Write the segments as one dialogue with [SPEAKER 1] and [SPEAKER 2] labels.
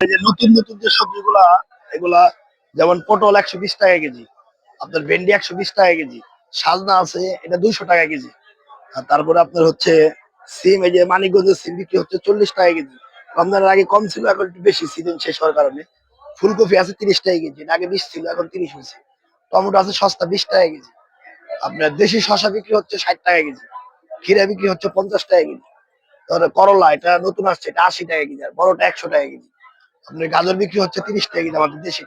[SPEAKER 1] যে নতুন নতুন যে সবজিগুলা, এগুলা, যেমন পটল একশো বিশ টাকা কেজি, আপনার ভেন্ডি একশো বিশ টাকা কেজি, সাজনা আছে, এটা দুইশো টাকা কেজি। তারপরে আপনার হচ্ছে সিম, এই যে মানিকগঞ্জের সিম বিক্রি হচ্ছে চল্লিশ টাকা কেজি। রমজানের আগে কম ছিল, এখন একটু বেশি, সিজন শেষ হওয়ার কারণে। ফুলকপি আছে তিরিশ টাকা কেজি আগে বিশ ছিল, এখন তিরিশ হয়েছে। টমেটো আছে সস্তা বিশ টাকা কেজি। আপনার দেশি শশা বিক্রি হচ্ছে ষাট টাকা কেজি। ক্ষীরা বিক্রি হচ্ছে পঞ্চাশ টাকা কেজি। তারপরে করলা, এটা নতুন আসছে, এটা আশি টাকা কেজি, আর বড়টা একশো টাকা কেজি। আপনার গাজর বিক্রি হচ্ছে তিরিশ টাকা কেজি, আমাদের দেশি।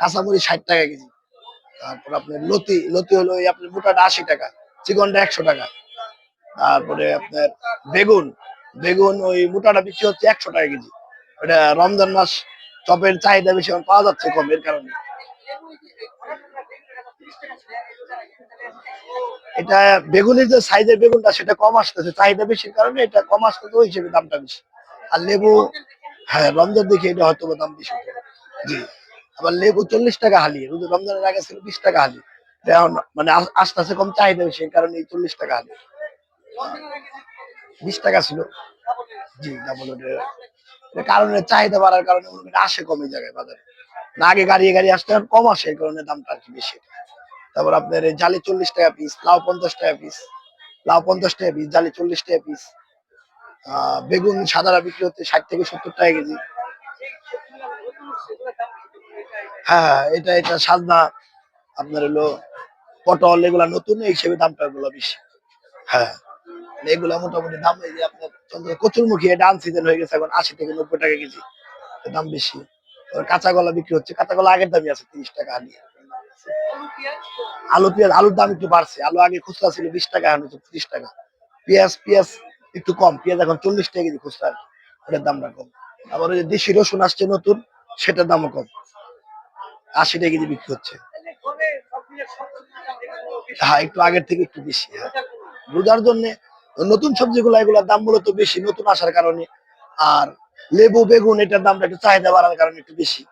[SPEAKER 1] কাঁচামরিচ ষাট টাকা কেজি। তারপর আপনার লতি লতি হলো এই আপনার মোটাটা আশি টাকা, চিকনটা একশো টাকা। তারপরে আপনার বেগুন বেগুন ওই মোটাটা বিক্রি হচ্ছে একশো টাকা কেজি। ওটা রমজান মাস, চপের চাহিদা বেশি পাওয়া যাচ্ছে কম, এর কারণে। এটা বেগুনের যে সাইজের বেগুনটা, সেটা কম আসতেছে। চাহিদা বেশির কারণে এটা কম আসতেছে, ওই হিসেবে দামটা বেশি। আর লেবু হ্যাঁ রমজান দেখে এটা হয়তো দাম বেশি জি। আবার লেবু চল্লিশ টাকা হালি রমজানের আগে ছিল বিশ টাকা হালি। এখন মানে আস- আস্তে আস্তে কম চাহিদা বেশি কারণে এই চল্লিশ টাকা হালি। বিশ টাকা ছিল। জি ডাবল কারণে চাহিদা বাড়ার কারণে আসে কম জায়গায় বাজারে। না, আগে গাড়ি গাড়ি আসতে কম আসে, এই কারণে দামটা আর কি বেশি। তারপর আপনার জালি চল্লিশ টাকা পিস লাউ পঞ্চাশ টাকা পিস লাউ পঞ্চাশ টাকা পিস জালি চল্লিশ টাকা পিস বেগুন সাদারা বিক্রি হচ্ছে ষাট থেকে সত্তর টাকা কেজি। হ্যাঁ হ্যাঁ, এটা এটা সাজনা আপনার হলো পটল এগুলা নতুন এই হিসেবে দামটা গুলো বেশি। হ্যাঁ এগুলা মোটামুটি দাম এই যে আপনার কচুরমুখী এটা আনসিজন হয়ে গেছে এখন আশি থেকে নব্বই টাকা কেজি। দাম বেশি। কাঁচা কলা বিক্রি হচ্ছে। কাঁচা কলা আগের দামই আছে তিরিশ টাকা আনি আলু পেঁয়াজ আলুর দাম একটু বাড়ছে। আলু আগে খুচরা ছিল বিশ টাকা হচ্ছে ত্রিশ টাকা। পেঁয়াজ পেঁয়াজ একটু কম, পেঁয়াজ এখন চল্লিশ টাকা কেজি খুচরা, ওটার দামটা কম। আবার ওই দেশি রসুন আসছে নতুন, সেটার দামও কম। আশি টাকা কেজি বিক্রি হচ্ছে। হ্যাঁ একটু আগের থেকে একটু বেশি হ্যাঁ। রোজার জন্য নতুন সবজিগুলো, এগুলোর দাম মূলত বেশি, নতুন আসার কারণে। আর লেবু, বেগুন, এটার দামটা একটু চাহিদা বাড়ার কারণে একটু বেশি।